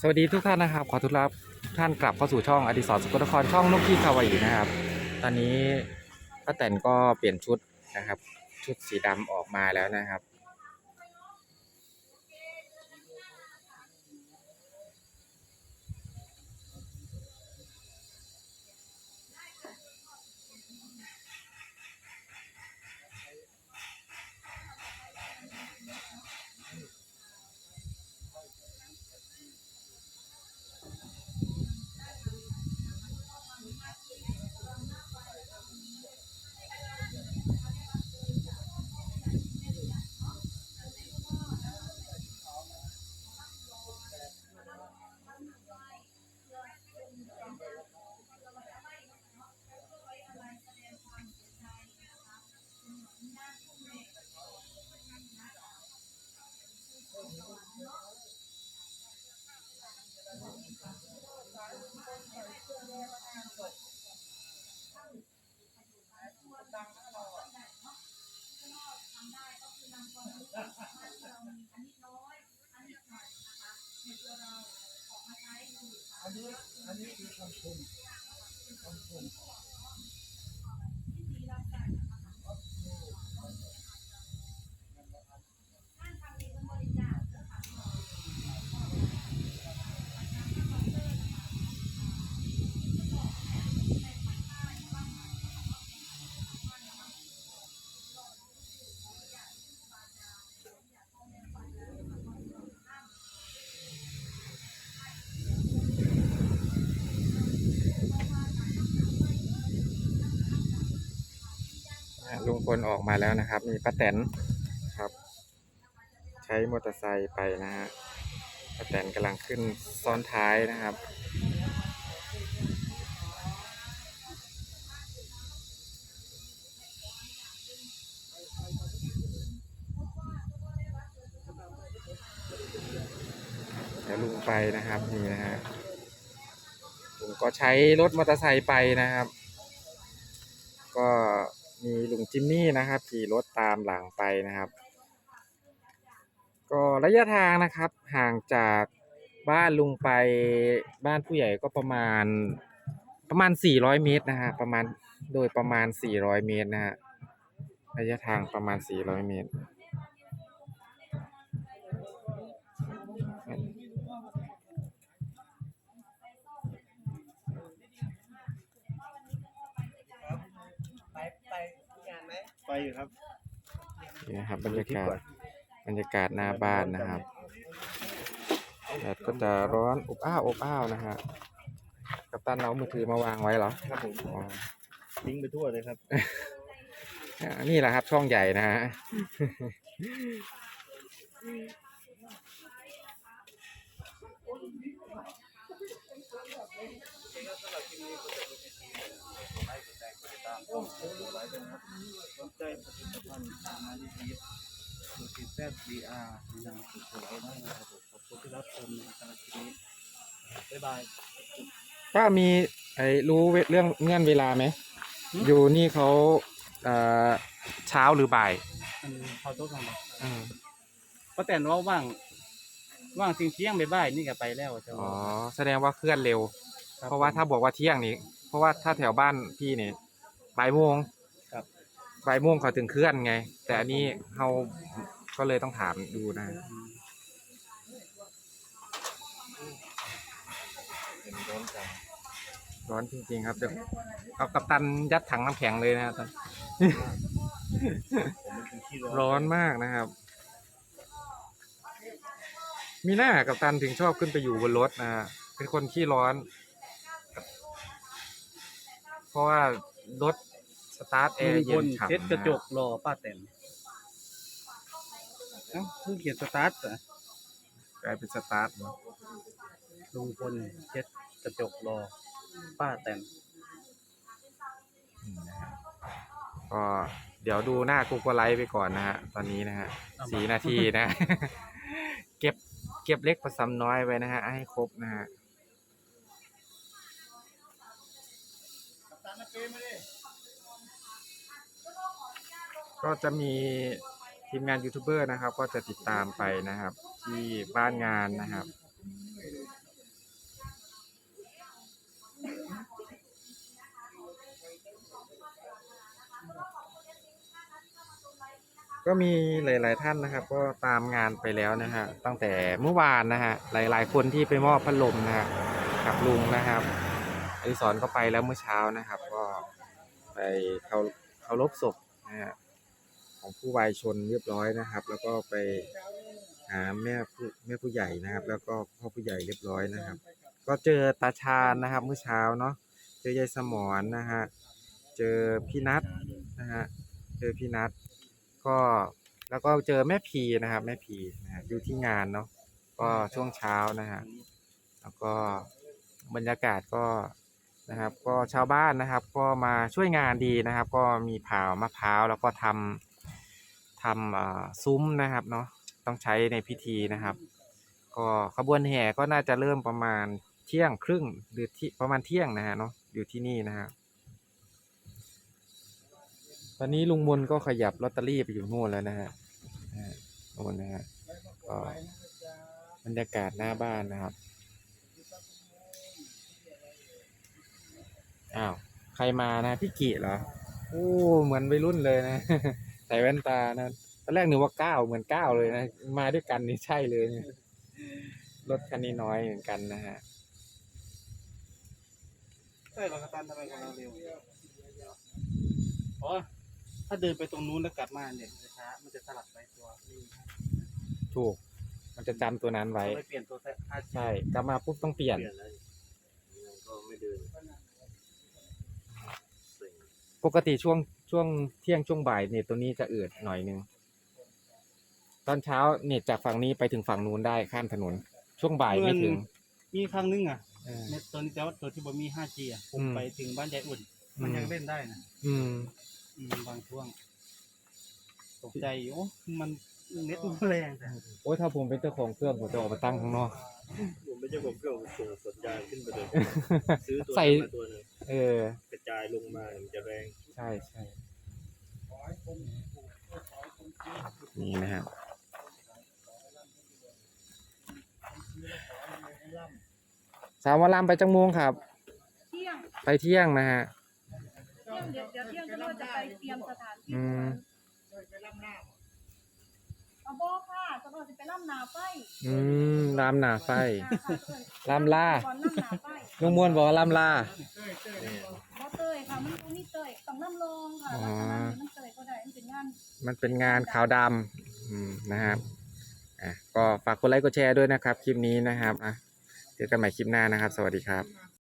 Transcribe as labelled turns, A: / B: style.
A: สวัสดีทุกท่านนะครับ ขอต้อนรับทุกท่านกลับเข้าสู่ช่องอดิศรสกลนครช่องนกขี้คาวาอีนะครับ ตอนนี้ป้าแตนก็เปลี่ยนชุดนะครับ ชุดสีดำออกมาแล้วนะครับ นี้คือะ ลุงพลออกมาแล้วนะครับ มีป้าแตนครับ ใช้มอเตอร์ไซค์ไปนะฮะป้าแตนกำลังขึ้นซ้อนท้ายนะครับเดี๋ยวลุงไปนะครับนี่นะฮะลุงก็ใช้รถมอเตอร์ไซค์ไปนะครับ ก็ มีลุงจิมมี่นะครับขี่รถตามหลังไปนะครับ ก็ระยะทางนะครับห่างจากบ้านลุงไปบ้านผู้ใหญ่ก็ประมาณประมาณ 400 เมตรนะฮะประมาณโดยประมาณ 400 เมตรนะฮะระยะทางประมาณ 400 เมตร
B: ไหม
C: ไปอยู่ครับ
A: นี่นะครับบรรยากาศบรรยากาศหน้าบ้านนะครับแดดก็จะร้อนอบอ้าวอบอ้าวนะฮะกัปตันเอามือถือมาวางไว้เหรอ
C: ครับผม
A: อ๋อ
C: ลิงก์ไปทั่วเลยครับ
A: อ่านี่แหละครับช่องใหญ่นะฮะ
C: สนใจผลิตภัณฑ์ตามมาดีดีดูสิแซดบีอาร์ยังสุดสวยได้นะครับผมขอบคุณที่รับชมในการคลิปนี้บ๊ายบาย
A: ป้ามีไอ้รู้เรื่องเงื่อนเวลาไหม อยู่นี่เขาเอ่อเช้าหรือบ่าย
C: อันนี้ขอโทษครับ
A: อืม
C: ป้าแตนว่าว่าง ว่างจริงเที่ยงๆบ่ายๆนี่ก็ไปแล้วเจ้า
A: อ๋อ แสดงว่าเคลื่อนเร็ว
C: คบ
A: เพราะว่าถ้าบอกว่าเที่ยงนี่เพราะว่าถ้าแถวบ้านพี่เนี่ย บ่ายโมง
C: ครับ
A: บ่ายโมงเขาถึงเคลื่อนไง แต่อันนี้เราก็เลยต้องถามดูนะ
C: อืม
A: ร้อนจริง ๆ ครับเดี๋ยวเอากัปตันยัดถังน้ำแข็งเลยนะครับ
C: ผมเป็นคนขี้ร้อน
A: ร้อนมากนะครับ มีหน้ากัปตันถึงชอบขึ้นไปอยู่บนรถนะฮะเป็นคนขี้ร้อน เพราะว่ารถ สตาร์ทแอ
C: ลุ
A: ร์
C: งพ
A: เย็
C: ล
A: นฉ่ำ
C: เช็ดกระจ
A: น
C: กรอป้าแตนเอ้าเพิ่งเขียนสตาร์ทเหรอ
A: กลายเป็นสตาร์ทเนอะ
C: ลุงพลเช็ดกระจกรอป้าแตน
A: อืมนะฮะก็เดี๋ยวดูหน้ากูกไลท์ไปก่อนนะฮะ ตอนนี้นะฮะสี่นาทีนะ เก็บเก็บเล็กผสมน้อยไว้นะฮะ ให้ครบนะฮะ ก็จะมีทีมงานยูทูบเบอร์นะครับ ก็จะติดตามไปนะครับ ที่บ้านงานนะครับ ก็มีหลาย ๆ ท่านนะครับ ก็ตามงานไปแล้วนะฮะตั้งแต่เมื่อวานนะฮะหลาย ๆ คนที่ไปมอบพัดลมนะฮะกับลุงนะครับอดิศนก็ไปแล้วเมื่อเช้านะครับ ก็ไปเขาเคารบศพนะฮะ ของผู้วายชนเรียบร้อยนะครับ แล้วก็ไปหาแม่ผู้แม่ผู้ใหญ่นะครับ แล้วก็พ่อผู้ใหญ่เรียบร้อยนะครับ ก็เจอตาชาญนะครับเมื่อเช้าเนาะเจอยายสมรนะฮะเจอพี่นัทนะฮะเจอพี่นัทก็แล้วก็เจอแม่พีนะครับ แม่พีนะฮะอยู่ที่งานเนาะก็ช่วงเช้านะฮะแล้วก็บรรยากาศก็นะครับ ก็ชาวบ้านนะครับ ก็มาช่วยงานดีนะครับ ก็มีเผามะพร้าวแล้วก็ทำ ทำอ่าซุ้มนะครับเนาะต้องใช้ในพิธีนะครับ ก็ขบวนแห่ก็น่าจะเริ่มประมาณเที่ยงครึ่งหรือที่ประมาณเที่ยงนะฮะเนาะอยู่ที่นี่นะฮะตอนนี้ลุงมนก็ขยับลอตเตอรี่ไปอยู่นู่นแล้วนะฮะนะฮะโน่นนะฮะก็บรรยากาศหน้าบ้านนะครับอ้าวใครมานะพี่กิเหรอโอ้เหมือนวัยรุ่นเลยนะ ใส่แว่นตานะตอนแรกนึกว่าก้าวเหมือนก้าวเลยนะ มาด้วยกันนี่ใช่เลยเนี่ยรถคันนี้น้อยเหมือนกันนะฮะ
C: ใช่เหรอกระตันทำไมของเราเร็วอ๋อถ้าเดินไปตรงนู้นแล้วกลับมาเนี่ยมันจะช้ามันจะสลับไปตัวนี่
A: ถูก มันจะจำตัวนั้นไว้
C: ไม่เปลี่ยนตัวแต่อา
A: ใช่กลับมาปุ๊บต้องเปลี่ยน
C: เปลี่ยนเลยก็ไม่เดิน
A: ปกติช่วง ช่วงเที่ยงช่วงบ่ายเนี่ยตัวนี้จะอืดหน่อยนึงตอนเช้าเนี่ยจากฝั่งนี้ไปถึงฝั่งนู้นได้ข้ามถนน ช่วงบ่ายไม่ถึง
C: มีครั้งนึงอะ
A: เออ
C: เนี่ยตัวนี้แต่ว่าตัวที่บ่มี 5G อะผม
A: อืม
C: ไปถึงบ้านยายอุ่น มันยังเล่นได้นะ
A: อืม
C: อืมบางช่วง ตกใจอยู่โอ้มันเน็ตมันแรงแต่
A: โอ้ยถ้าผมเป็นเจ้าของเครื่องผมจะออกมาตั้งข้างนอก
D: ผมไม่ใช่ผมเครื่องผมส่งสัญญาณขึ้นไปเลย ซื้อตัว
A: ใส่
D: นั้นมาตัวหนึง
A: เออ
D: กระจายลงมามันจะแรง
A: ใช่ใช่นี่นะครับสาววารามไปจังมงครับ
E: เที่ยง
A: ไปเที่ยงนะฮะ
E: เที่ยงเดี๋ยวเดี๋ยวเที่ยงก็เราจะไปเตรียมสถานที่
A: อืม
E: เอาโบค่ะสำหรับจะไปล่ำนาไฟ
A: อืมลามหนาไฟ
E: ค่ะค่ะเอิ้น
A: ลำลา
E: ก่อนล่ำนาไฟ
A: ลุงมวนบอกว่าลำลา
E: บ่เตยค่ะมันบ่
A: อ๋อ
E: ลักษณะนี้มันเตยก็ได้มันเป็นงาน
A: มันเป็นงานขาวดำอืมนะครับอะก็ฝากกดไลค์กดแชร์ด้วยนะครับ คลิปนี้นะครับอะเจอกันใหม่คลิปหน้านะครับ สวัสดีครับ